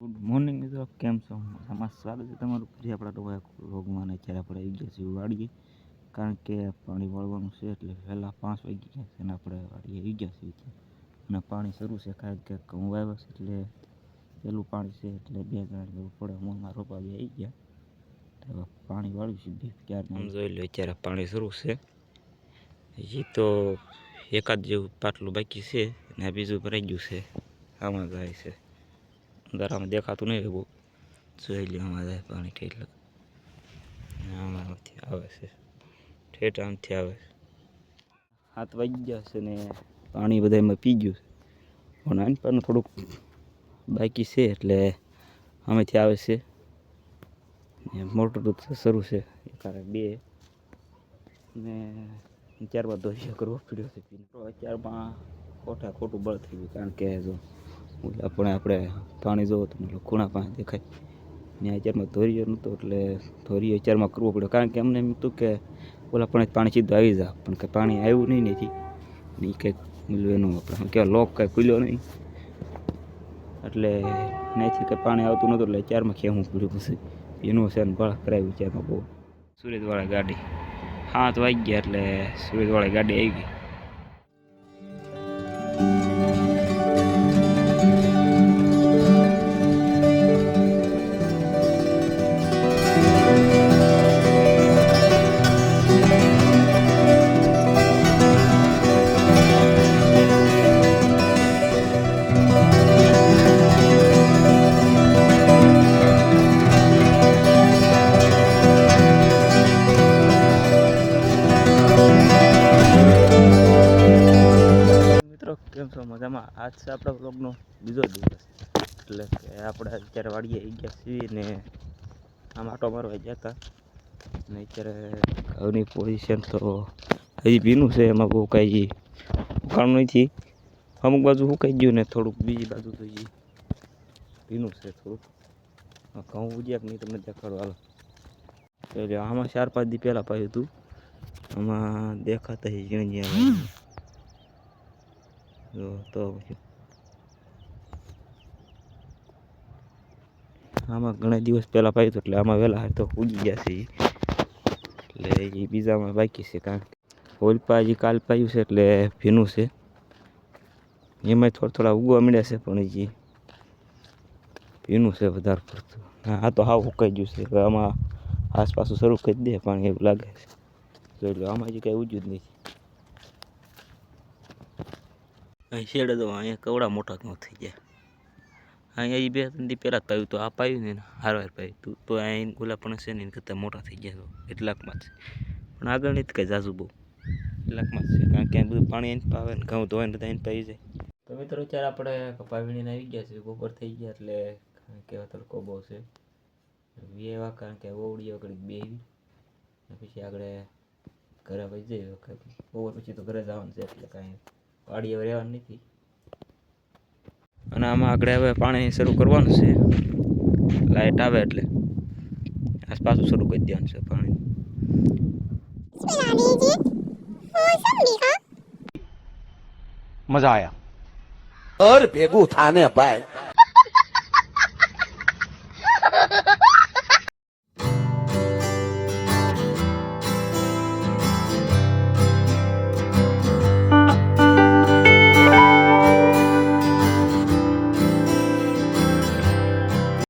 Good morning મિત્રો. કેમ છો? આમાં સ્વાગત છે તમારું. ફરી આપણા ટોવા રોગમાં અત્યારે આપણે આવી ગયા છીએ વાડીએ. કારણ કે પાણી વાળવાનું છે એટલે વહેલા પાંચ વાગી ગયા છે અને આપણે વાડીએ આવી ગયા છીએ અને પાણી શરૂ છે કારણ કે ઘઉં વાવ્યા છે એટલે પહેલું પાણી છે એટલે બે જણા પડે મોંમાં રોપા બે આવી ગયા. તો પાણી વાળ્યું છે બે ક્યારે જોઈ લો અત્યારે પાણી શરૂ છે. હજી તો એકાદ જેવું પાટલું બાકી છે અને બીજું ભરાઈ ગયું છે. આમાં જાય છે. અંદર દેખાતું નહીં બહુ જોઈ લો અમારે પાણી કેટલું. આમાંથી આવે છે. ઠેઠ આમથી આવે છે. હાથ વાગી ગયા છે ને પાણી બધા એમાં પી ગયું છે. પણ આની પરનું થોડુંક બાકી છે એટલે અમેથી આવે છે. મોટર તો શરૂ છે. એકારે બે. ને ત્યારબાદ ધોરિયા કરવો પડ્યો છે. અત્યારમાં ખોટા ખોટું બળ થઈ ગયું. કારણ કે જો પણ આપણે પાણી જોવો તો ખૂણા પાસે દેખાય. ને અત્યારમાં ધોરીયો નહોતો એટલે ધોરીએ અત્યારમાં કરવો પડ્યો. કારણ કે અમને એમ હતું કે ઓલા પણ પાણી સીધું આવી જાય પણ કે પાણી આવ્યું નહીં નથી ને એ કંઈક મતલબ એનું આપણે કહેવાય, લોક કાંઈ ખુલ્યો નહીં. એટલે નહીંથી કંઈ પાણી આવતું નહોતું એટલે ચારમાં ખેવું પડ્યું પછી. એનું છે ને બળ કરાવ્યું ચારમાં બહુ. સુરતવાળા ગાડી. હાથ વાગી ગયા એટલે સુરેજવાળી ગાડી આવી ગઈ. કેમ છો મજામાં? આજ છે આપણા બ્લોગનો બીજો દિવસ. એટલે કે આપણે અત્યારે વાડીએ આવી ગયા છીએ ને આમ આટો મારવા ગયા હતા ને અત્યારે ઘઉંની પોઝિશન તો હજી ભીનું છે, એમાં બહુ કાંઈ ઉકાળું નથી. અમુક બાજુ સુકાઈ ગયું ને થોડુંક, બીજી બાજુ તો હજી ભીનું છે થોડુંક. ઘઉં ઉજ્યા કે નહીં તમને દેખાડો હાલો. એટલે આમાં ચાર પાંચ દી પહેલાં પાયું હતું. આમાં દેખાતા ઝીણ તો આમાં ઘણા દિવસ પહેલાં પાયું હતું એટલે આમાં વહેલા તો ઉગી ગયા છે. એટલે એ બીજામાં બાકી છે કારણ કે ઓલપા હજી કાલ પાયું છે એટલે ભીનું છે. એમાંય થોડા થોડા ઉગવા મળ્યા છે પણ હજી ભીનું છે વધારે પડતું. હા તો હાવ ઉકાઈ ગયું છે. આમાં આસપાસ શરૂ કરી દે પાણી એવું લાગે છે. જોઈ લો, આમાં હજી કાંઈ ઉજ્યું જ નથી. અહીં શેડ તો અહીંયા કવડા મોટા ન થઈ ગયા અહીંયા એ બે ત્રણ દી પહેલાં જ પાયું તો આ પાયું ને હારવાર પાયું તું તો અહીં ઓલા પણ છે ને એને કરતાં મોટા થઈ ગયા તો એટલાકમાં જ. પણ આગળ નથી કંઈ જાજુ બહુ. એટલાકમાં જ છે. કારણ કે બધું પાણી એને પાવે ને ઘઉં ધોવાય ને બધા એને પાઈ જાય. તો મિત્રો અત્યારે આપણે કપા વીણીને આવી ગયા છે બપોર થઈ ગયા એટલે કારણ કે તડકો બહુ છે. વેવા કારણ કે ઓવડી વગર બે પછી આગળ ઘરે વહી જઈએ. બપોર પછી તો ઘરે જવાનું છે એટલે કાંઈ વાડીએ રહેવાનું નથી. અને આમાં આગળ હવે પાણી શરૂ કરવાનું છે. લાઇટ આવે એટલે. આસપાસ શરૂ કરી દેવાનું છે પાણી. મજા આવ્યા અર ભેગું થાને ભાઈ.